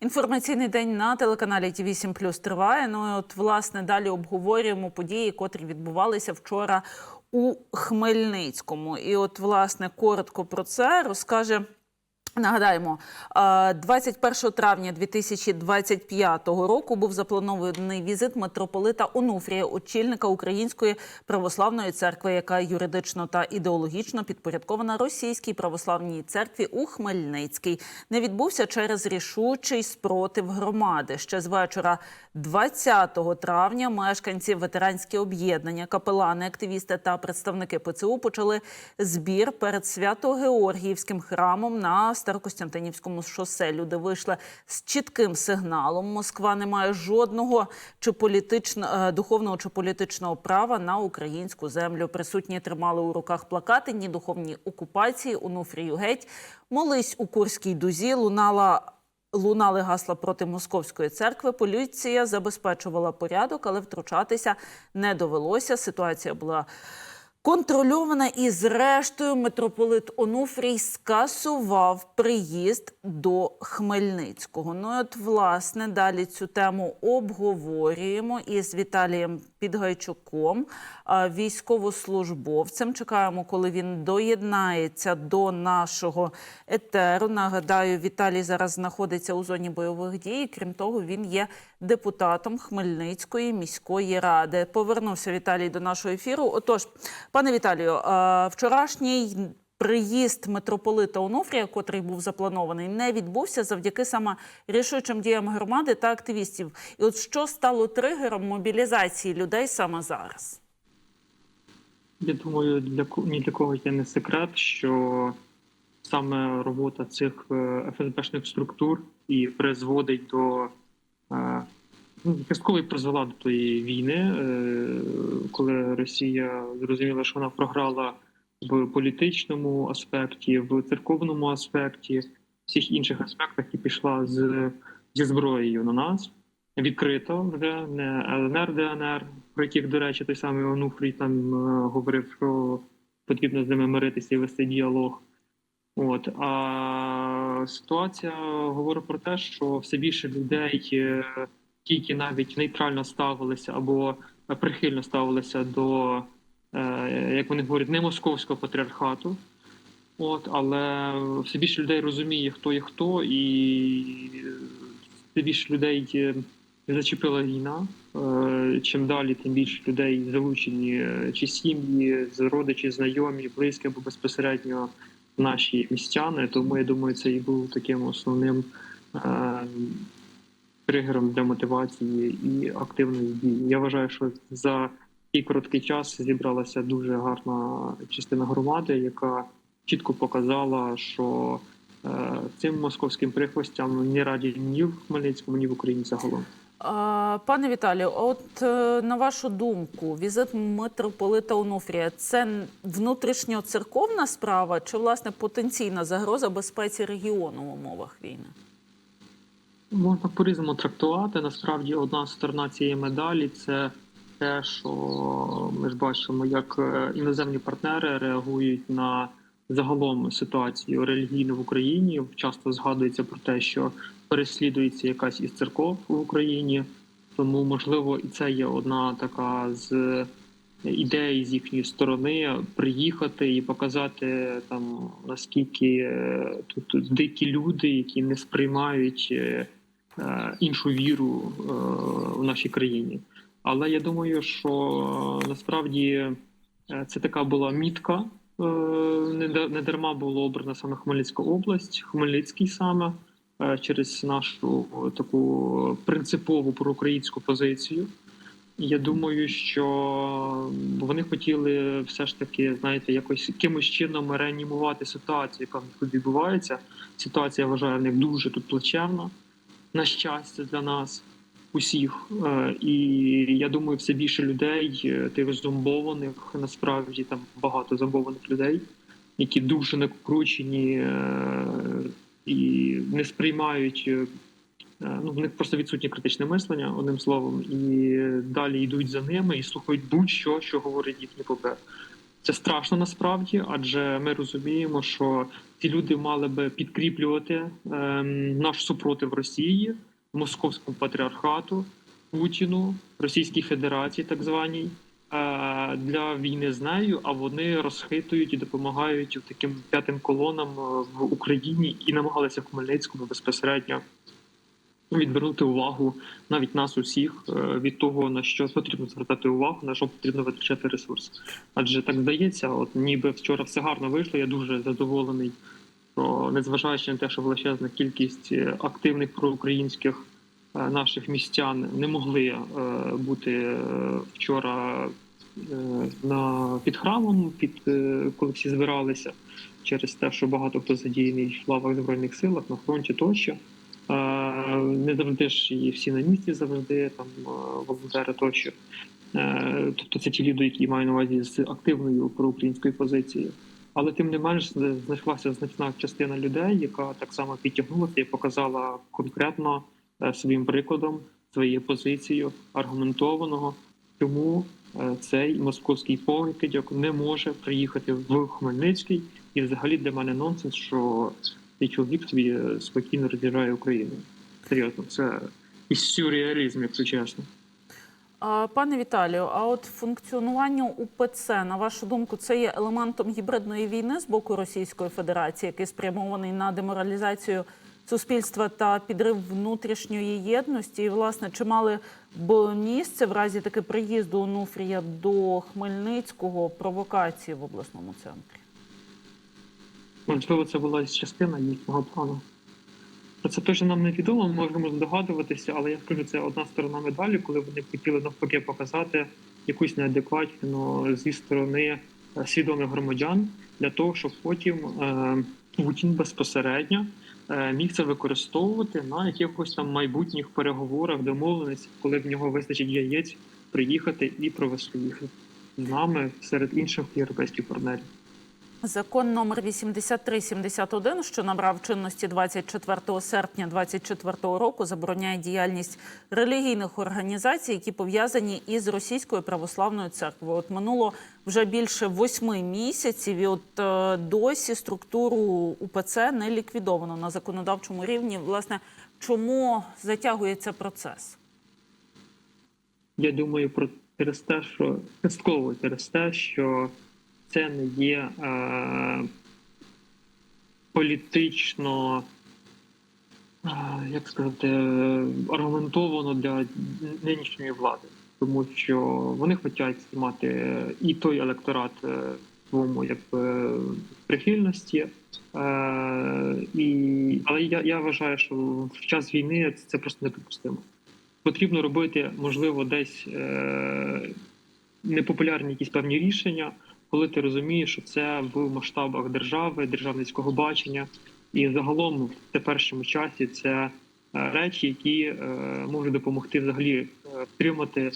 Інформаційний день на телеканалі Ті 8 Плюс триває. Ну і от власне далі обговорюємо події, котрі відбувалися вчора у Хмельницькому. І от власне коротко про це розкаже. Нагадаємо, е, 21 травня 2025 року був запланований візит митрополита Онуфрія, очільника Української православної церкви, яка юридично та ідеологічно підпорядкована російській православній церкві у Хмельницький. Не відбувся через рішучий спротив громади. Ще з вечора 20 травня мешканці ветеранські об'єднання, капелани, активісти та представники ПЦУ почали збір перед Свято-Георгіївським храмом на Старокостянтинівському шосе. Люди вийшли з чітким сигналом. Москва не має жодного чи політично е, духовного чи політичного права на українську землю. Присутні тримали у руках плакати ні духовні окупації. Онуфрію геть молись у Курській дузі. Лунала. Лунали гасла проти московської церкви. Поліція забезпечувала порядок, але втручатися не довелося. Ситуація була контрольована, і зрештою митрополит Онуфрій скасував приїзд до Хмельницького. Ну от власне далі цю тему обговорюємо із Віталієм Підгайчуком, а, військовослужбовцем. Чекаємо, коли він доєднається до нашого етеру. Нагадаю, Віталій зараз знаходиться у зоні бойових дій. Крім того, він є депутатом Хмельницької міської ради. Повернувся Віталій до нашого ефіру. Отож, пане Віталію, вчорашній. Приїзд митрополита Онуфрія, котрий був запланований, не відбувся завдяки саме рішучим діям громади та активістів. І от що стало тригером мобілізації людей саме зараз? Я думаю, для ні для кого є не секрет, що саме робота цих е, ФСБшних структур і призводить до е, ну, частково призвела до тої війни, е, коли Росія зрозуміла, що вона програла в політичному аспекті, в церковному аспекті, всіх інших аспектах і пішла з, зі зброєю на нас. Відкрито вже не ЛНР, ДНР, про яких, до речі, той самий Онуфрій там е, говорив, що потрібно з ними миритися і вести діалог. От а ситуація говорить про те, що все більше людей е, тільки навіть нейтрально ставилися або прихильно ставилися до, як вони говорять, не московського патріархату. От, але все більше людей розуміє, хто є хто, і все більше людей е, зачепила війна. Е, Чим далі, тим більше людей залучені е, чи сім'ї, родичі, знайомі, близькі або безпосередньо наші містяни. Тому я думаю, це і був таким основним е, тригером для мотивації і активної дії. Я вважаю, що за такий короткий час зібралася дуже гарна частина громади, яка чітко показала, що е, цим московським прихвостям не раді ні в Хмельницькому, ні в Україні загалом. Пане Віталію, от е, на вашу думку, візит митрополита Онуфрія це внутрішньоцерковна справа чи власне потенційна загроза безпеці регіону в умовах війни? Можна по-різному трактувати. Насправді, одна сторона цієї медалі це те, що ми ж бачимо, як е, іноземні партнери реагують на загалом ситуацію релігійну в Україні. Часто згадується про те, що переслідується якась із церков в Україні. Тому, можливо, і це є одна така з ідей з їхньої сторони приїхати і показати там наскільки е, тут дикі люди, які не сприймають е, е, іншу віру е, в нашій країні. Але я думаю, що насправді е, це така була мітка. е, Не да- не дарма було обрана саме Хмельницька область, Хмельницький саме е, через нашу е, таку принципову проукраїнську позицію. Я думаю, що вони хотіли все ж таки, знаєте, якось якимось чином реанімувати ситуацію, яка тут відбувається. Ситуація я вважаю в них дуже тут плачевна, на щастя, для нас усіх. Е, І я думаю, все більше людей, е, тих зомбованих, насправді там багато зомбованих людей, які дуже накручені е, і не сприймають. Ну, в них просто відсутнє критичне мислення, одним словом, і далі йдуть за ними і слухають будь-що, що говорить їхній попер. Це страшно насправді, адже ми розуміємо, що ці люди мали би підкріплювати ем, наш супротив Росії, московському патріархату, Путіну, Російській Федерації, так званій, е, для війни з нею. А вони розхитують і допомагають таким п'ятим колонам е, в Україні і намагалися в Хмельницькому безпосередньо відвернути увагу навіть нас усіх е, від того, на що потрібно звертати увагу, на що потрібно витрачати ресурс. Адже так здається, от ніби вчора все гарно вийшло. Я дуже задоволений. Що, незважаючи на те, що величезна кількість е, активних проукраїнських е, наших містян не могли е, бути вчора на під храмом, під коли всі збиралися через те, що багато хто задіяний в лавах збройних силах на фронті тощо. Не завжди ж і всі на місці завжди там волонтери тощо. Тобто це ті люди, які мають на увазі з активною проукраїнською позицією. Але тим не менш знайшлася значна частина людей, яка так само підтягнулася і показала конкретно е, своїм прикладом, своєю позицією аргументованого, чому е, цей московський покидьок не може приїхати в Хмельницький. І взагалі для мене нонсенс, що цей чоловік собі е, спокійно роз'їжджає Україну. Серйозно, це і сюрреалізм, якщо чесно. Пане Віталію, а от функціонування УПЦ, на вашу думку, це є елементом гібридної війни з боку Російської Федерації, який спрямований на деморалізацію суспільства та підрив внутрішньої єдності? І, власне, чи мали б місце в разі таки приїзду Онуфрія до Хмельницького провокації в обласному центрі? Можливо, це була частина їхнього плану. Це теж нам невідомо, ми можемо здогадуватися, але я скажу, це одна сторона медалі, коли вони хотіли навпаки показати якусь неадекватну зі сторони е, свідомих громадян для того, щоб потім е, Путін безпосередньо е, міг це використовувати на якихось там майбутніх переговорах, домовленостях, коли в нього вистачить яєць приїхати і провести їх з нами серед інших європейських партнерів. Закон номер 8371, що набрав чинності 24 серпня 2024 року, забороняє діяльність релігійних організацій, які пов'язані із російською православною церквою. От минуло вже більше восьми місяців, і от е, досі структуру УПЦ не ліквідовано на законодавчому рівні. Власне, чому затягується процес? Я думаю про через те, що частково через те, що це не є е, політично, е, як сказати, аргументовано для нинішньої влади, тому що вони хочуть мати і той електорат е, своєму якби прихильності. Е, і, але я, я вважаю, що в час війни це просто неприпустимо потрібно робити, можливо, десь е, непопулярні якісь певні рішення, коли ти розумієш, що це в масштабах держави, державницького бачення, і загалом в теперішньому часі це е, речі, які е, можуть допомогти взагалі е, втримати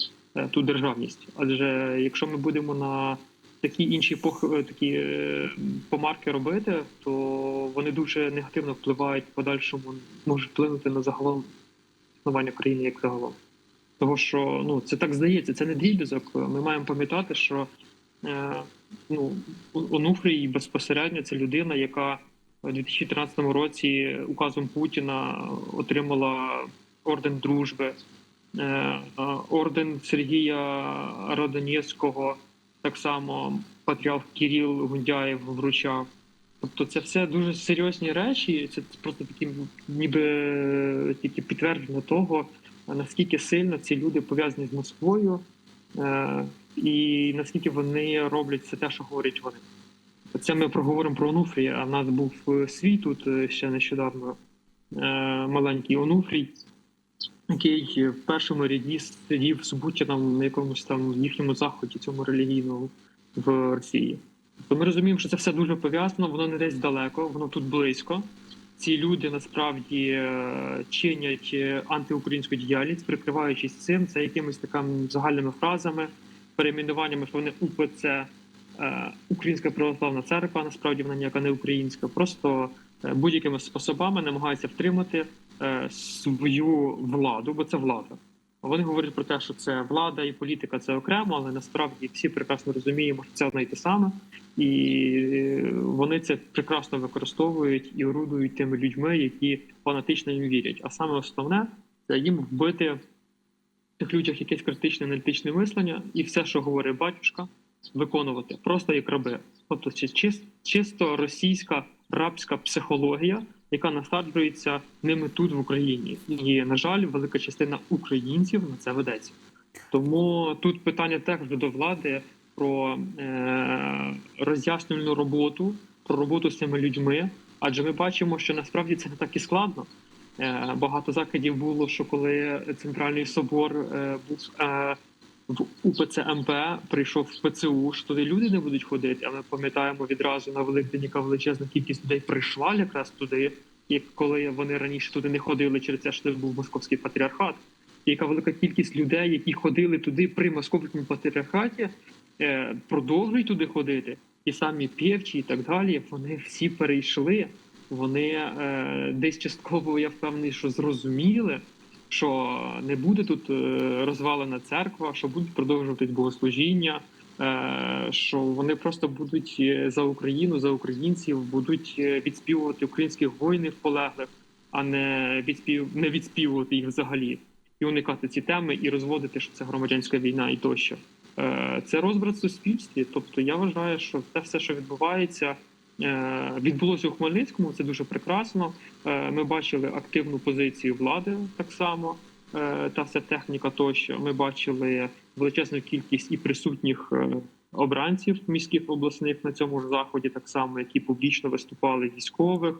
ту державність. Адже якщо ми будемо на такі інші такі помарки робити, то вони дуже негативно впливають в подальшому, можуть вплинути на загалом існування країни як загалом. Того, що ну це так здається, це не дріб'язок. Ми маємо пам'ятати, що ну Онуфрій безпосередньо це людина, яка у 2013 році указом Путіна отримала орден дружби, е, орден Сергія Родонєвського, так само патріарх Кіріл Гундяєв вручав. Тобто це все дуже серйозні речі. Це просто такі, ніби тільки підтвердження того, наскільки сильно ці люди пов'язані з Москвою, е, і наскільки вони роблять все те, що говорять вони. Це ми проговоримо про Онуфрія. А в нас був свій тут е, ще нещодавно е, маленький Онуфрій, який в першому ряді сидів з Путіном на якомусь там їхньому заході, цьому релігійному в Росії. То ми розуміємо, що це все дуже пов'язано, воно не десь далеко, воно тут близько. Ці люди насправді е, чинять е, антиукраїнську діяльність, прикриваючись цим, це якимись такими загальними фразами, перейменуваннями, що вони УПЦ, е, Українська православна церква, насправді вона ніяка не українська, просто е, будь-якими способами намагаються втримати е, свою владу, бо це влада. Вони говорять про те, що це влада і політика це окремо, але насправді всі прекрасно розуміємо, що це одне й те саме, і вони це прекрасно використовують і орудують тими людьми, які фанатично їм вірять. А саме основне це їм вбити тих людях якесь критичне аналітичне мислення, і все, що говорить батюшка, виконувати просто як раби. Тобто, чи- чисто російська рабська психологія, яка насаджується ними тут в Україні, і на жаль, велика частина українців на це ведеться. Тому тут питання теж до влади про е, роз'яснювальну роботу, про роботу з цими людьми. Адже ми бачимо, що насправді це не так і складно. Е, багато закидів було, що коли центральний собор е, був е, в УПЦ МП, прийшов в ПЦУ, що туди люди не будуть ходити. А ми пам'ятаємо відразу на Великдень, яка величезна кількість людей прийшла якраз туди, як коли вони раніше туди не ходили через те, що був московський патріархат. Яка велика кількість людей, які ходили туди при московському патріархаті, продовжують туди ходити. І самі пєвчі і так далі, вони всі перейшли. Вони е, десь частково, я впевнений, що зрозуміли, що не буде тут е, розвалена церква, що будуть продовжувати богослужіння, е, що вони просто будуть за Україну, за українців, будуть відспівувати українських воїнів полеглих, а не відспів не відспівувати їх взагалі, і уникати ці теми, і розводити, що це громадянська війна і тощо. Це розбрат суспільстві. Тобто я вважаю, що те все, що відбувається. Е, Відбулося у Хмельницькому, це дуже прекрасно. Е, Ми бачили активну позицію влади так само, е, та вся техніка тощо. Ми бачили величезну кількість і присутніх обранців міських обласних на цьому ж заході, так само, які публічно виступали військових.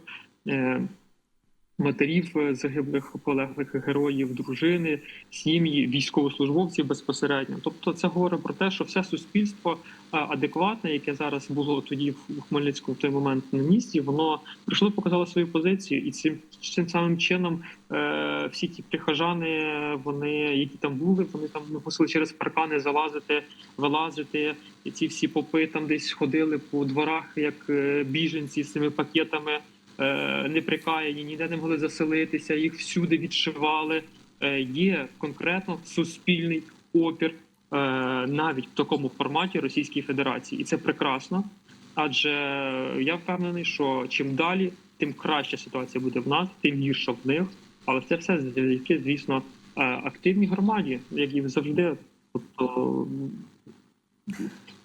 Матерів е, загиблих полеглих героїв, дружини, сім'ї, військовослужбовців безпосередньо. Тобто, це говорить про те, що все суспільство е, адекватне, яке зараз було тоді в Хмельницькому в той момент на місці, воно прийшло, показало свою позицію, і цим цим самим чином е, всі ті прихожани, вони які там були, вони там мусили через паркани залазити, вилазити. І ці всі попи там десь ходили по дворах, як е, біженці з цими пакетами. Е, Неприкаяні, ніде не могли заселитися, їх всюди відшивали. Е, Є конкретно суспільний опір е, навіть в такому форматі Російської Федерації, і це прекрасно. Адже я впевнений, що чим далі, тим краща ситуація буде в нас, тим гірша в них. Але це все завдяки, звісно, активній громаді, як і завжди. Тобто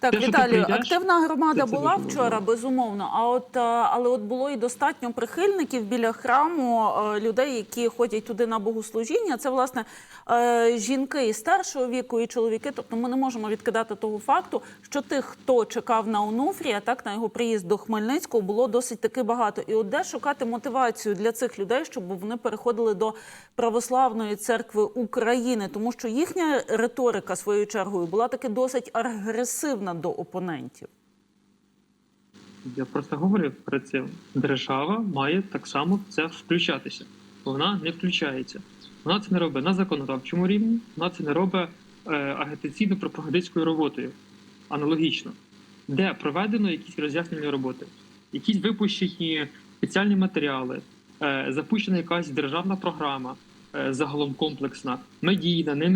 Так, Те, Віталію, прийдеш, активна громада була вчора, безумовно. А от е, але от було і достатньо прихильників біля храму е, людей, які ходять туди на богослужіння. Це власне е, жінки і старшого віку, і чоловіки. Тобто ми не можемо відкидати того факту, що тих, хто чекав на Онуфрія, так на його приїзд до Хмельницького, було досить таки багато. І от де шукати мотивацію для цих людей, щоб вони переходили до православної церкви України, тому що їхня риторика своєю чергою була таки досить агресивна до опонентів. Я просто говорив про це. Держава має так само в це включатися. Вона не включається. Вона це не робить на законодавчому рівні, вона це не робить е, агітаційно-пропагандистською роботою. Аналогічно, де проведено якісь роз'яснення роботи, якісь випущені спеціальні матеріали, е, запущена якась державна програма, е, загалом комплексна, медійна, не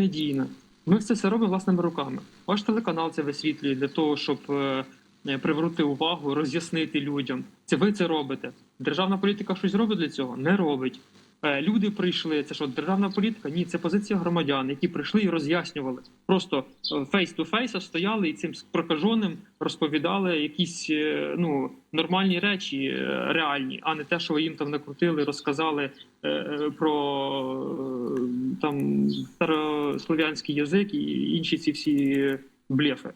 Ми все це робимо власними руками. Ваш телеканал це висвітлює для того, щоб е, е, привернути увагу, роз'яснити людям. Це ви це робите. Державна політика щось робить для цього? Не робить. Е, Люди прийшли. Це що державна політика? Ні, це позиція громадян, які прийшли і роз'яснювали. Просто фейс ту фейса стояли і цим прокаженим розповідали якісь ну нормальні речі, реальні, а не те, що їм там накрутили, розказали про е, там старослов'янський язик і інші ці всі блефи.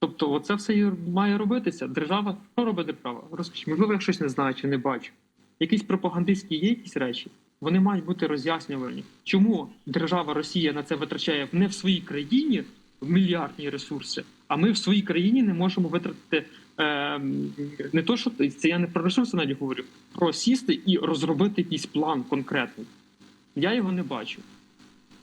Тобто, оце все має робитися. Держава що робить держава? Розкажіть, можливо, я щось не знаю чи не бачу. Якісь пропагандистські є якісь речі, вони мають бути роз'яснювані. Чому держава Росія на це витрачає не в своїй країні мільярдні ресурси, а ми в своїй країні не можемо витратити е, не то, що це я не про ресурси навіть говорю, про сісти і розробити якийсь план конкретний. Я його не бачу.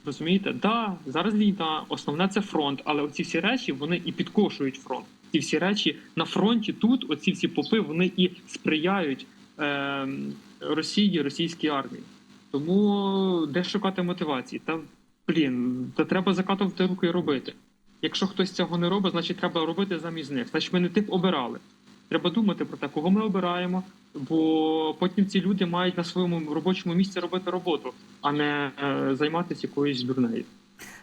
Розумієте, да, зараз війна, основне це фронт, але оці всі речі вони і підкошують фронт. Ці всі речі на фронті тут, оці всі попи, вони і сприяють е, Росії, російській армії. Тому де шукати мотивації? Та блін, то треба закатувати руки і робити. Якщо хтось цього не робить, значить треба робити замість них. Значить, ми не тих обирали. Треба думати про те, кого ми обираємо, бо потім ці люди мають на своєму робочому місці робити роботу, а не е, займатися якоюсь дурнею.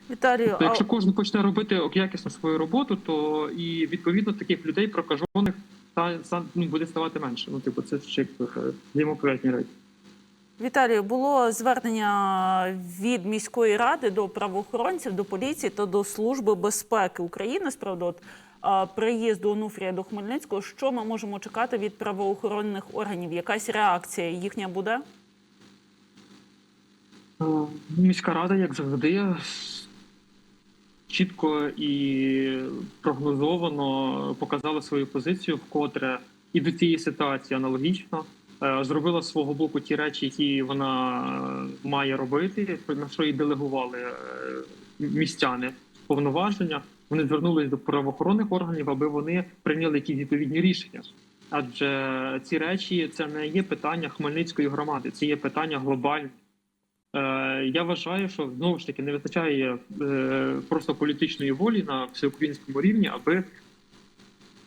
Віталію, Тобто, а якщо кожен почне робити якісно свою роботу, то і відповідно таких людей прокажених та та, ну, буде ставати менше. Ну, типу, це ще е, речі. Віталію, було звернення від міської ради до правоохоронців, до поліції та до Служби безпеки України з от, приїзду Онуфрія до Хмельницького. Що ми можемо чекати від правоохоронних органів? Якась реакція їхня буде? Е, Міська рада, як завжди, чітко і прогнозовано показала свою позицію, вкотре і до цієї ситуації аналогічно. Е, Зробила свого боку ті речі, які вона має робити, на що їй делегували е, містяни повноваження. Вони звернулись до правоохоронних органів, аби вони прийняли якісь відповідні рішення. Адже ці речі це не є питання Хмельницької громади, це є питання глобальне. Е, Я вважаю, що знову ж таки не вистачає е, просто політичної волі на всеукраїнському рівні, аби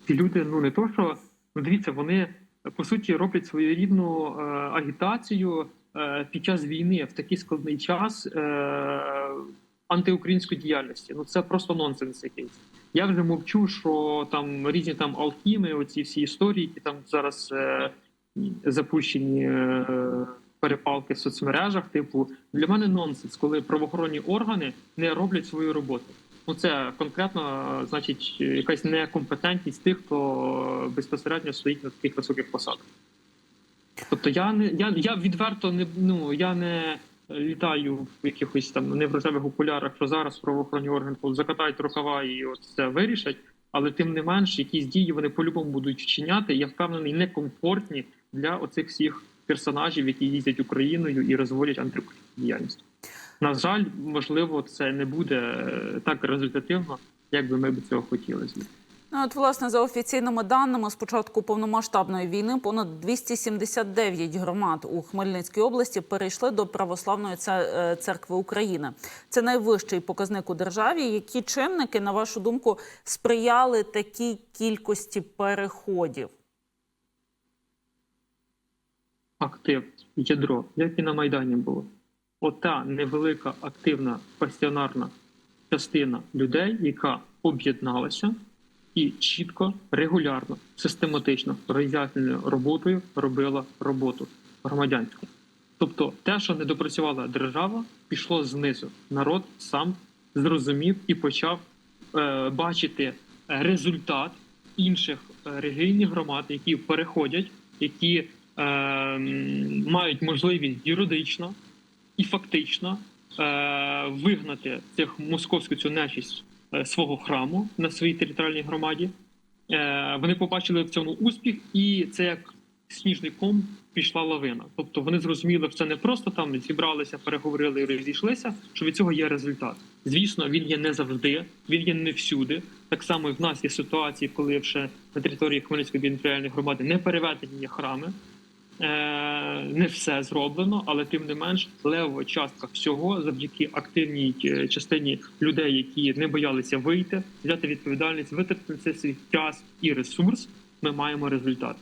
ці люди, ну не то, що ну дивіться, вони по суті роблять своєрідну е, агітацію е, під час війни в такий складний час е, антиукраїнської діяльності. Ну це просто нонсенс якийсь. Я вже мовчу, що там різні там алхіми, оці всі історії, які там зараз запущені. Перепалки в соцмережах, типу, для мене нонсенс, коли правоохоронні органи не роблять свою роботу. Ну це конкретно, значить, якась некомпетентність тих, хто безпосередньо стоїть на таких високих посадах. Тобто я не я, я відверто не ну я не літаю в якихось там не в рожевих окулярах, що зараз правоохоронні органи закатають рукава і от це вирішать. Але тим не менш, якісь дії вони по-любому будуть вчиняти. Я впевнений, некомфортні для оцих всіх персонажів, які їздять Україною і розводять антиукраїнську діяльність. На жаль, можливо, це не буде е, так результативно, як би ми б цього хотіли. Ну, от, власне, за офіційними даними, з початку повномасштабної війни понад 279 громад у Хмельницькій області перейшли до Православної е, церкви України. Це найвищий показник у державі. Які чинники, на вашу думку, сприяли такій кількості переходів? актив, ядро, як і на Майдані було. Ота невелика активна пасіонарна частина людей, яка об'єдналася і чітко, регулярно, систематично, роз'ясненою роботою робила роботу громадянську. Тобто, те, що не допрацювала держава, пішло знизу. Народ сам зрозумів і почав е, бачити результат інших е, релігійних громад, які переходять, які е, мають можливість юридично і фактично е, вигнати цих московську цю нечість е, свого храму на своїй територіальній громаді. Е, вони побачили в цьому успіх, і це як сніжний ком пішла лавина. Тобто вони зрозуміли, що це не просто там зібралися, переговорили і розійшлися, що від цього є результат. Звісно, він є не завжди, він є не всюди. Так само і в нас є ситуації, коли ще на території Хмельницької територіальної громади не переведені храми. Е, Не все зроблено, але тим не менш левова частка всього завдяки активній е, частині людей, які не боялися вийти, взяти відповідальність, витратити свій час і ресурс. Ми маємо результат.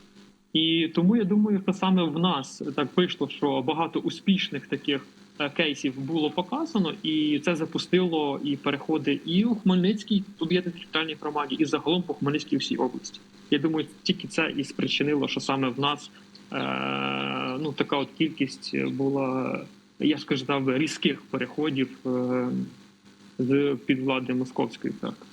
І тому я думаю, що саме в нас так вийшло, що багато успішних таких е, кейсів було показано, і це запустило і переходи і у Хмельницькій об'єднаній територіальній громаді, і загалом по Хмельницькій всій області. Я думаю, тільки це і спричинило, що саме в нас ну така от кількість була, я ж сказав, різких переходів е, з під влади московської церкви.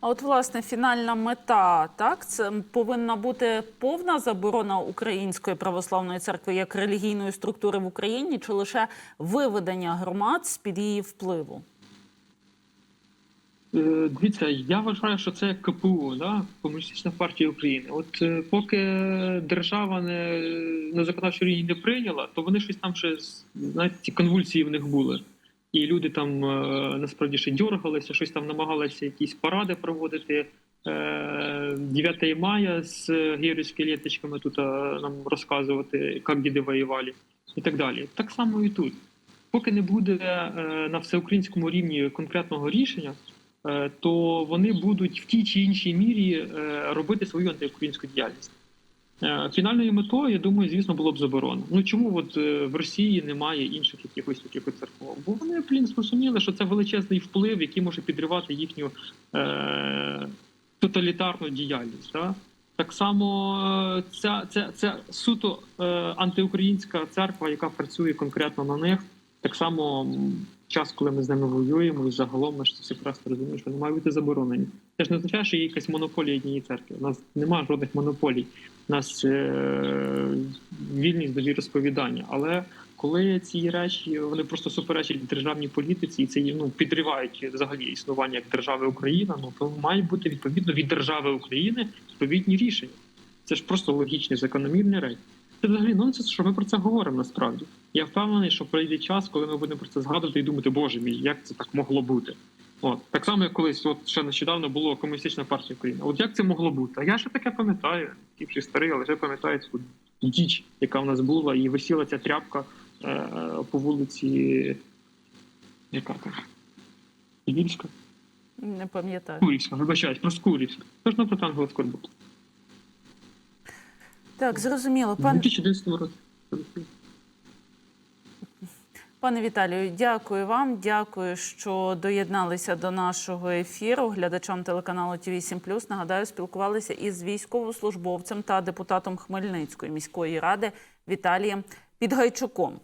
А от власне фінальна мета, так це повинна бути повна заборона Української православної церкви як релігійної структури в Україні, чи лише виведення громад з під її впливу? Е, Дивіться, я вважаю, що це КПУ, да? Комуністична партія України. От е, поки держава не на законодавчому рівні не прийняла, то вони щось там ще знаєте, ці конвульсії в них були. І люди там е, насправді ще дергалися, щось там намагалися якісь паради проводити. Е, 9 мая з героскелеточками тут е, нам розказувати, як діди воювали, і так далі. Так само і тут. поки не буде на всеукраїнському рівні конкретного рішення, то вони будуть в тій чи іншій мірі е, робити свою антиукраїнську діяльність. Е, Фінальною метою, я думаю, звісно, було б заборона. Ну чому от е, в Росії немає інших якихось таких церков? Бо вони блін зрозуміли, що це величезний вплив, який може підривати їхню е, тоталітарну діяльність. Да? Так само е, ця, ця, ця суто е, антиукраїнська церква, яка працює конкретно на них, так само час, коли ми з ними воюємо, і загалом ми ж це всі прекрасно розуміємо, що вони мають бути заборонені. Це ж не означає, що є якась монополія однієї церкви. У нас немає жодних монополій. У нас е, вільність до віросповідання. Але коли ці речі вони просто суперечать державній політиці, і це ну, підривають взагалі існування як держави Україна, ну то мають бути відповідно від держави України відповідні рішення. Це ж просто логічні, закономірні речі. Це взагалі нонсенс, що ми про це говоримо насправді. Я впевнений, що прийде час, коли ми будемо про це згадувати і думати, боже мій, як це так могло бути. От так само, як колись, от ще нещодавно було комуністична партія України. От як це могло бути? А я ще таке пам'ятаю, ті вже старий, але вже пам'ятаю цю діч, яка в нас була, і висіла ця тряпка е, по вулиці. Яка там? Львівська? Не пам'ятаю. Курівська, вибачаюсь, просто Курівська. Тож на проти Ангела Скорбут. Так, зрозуміло. Пан 2011 році. Пане Віталію, дякую вам. Дякую, що доєдналися до нашого ефіру. Глядачам телеканалу ТВ 7 Нагадаю, спілкувалися із військовослужбовцем та депутатом Хмельницької міської ради Віталієм Підгайчуком.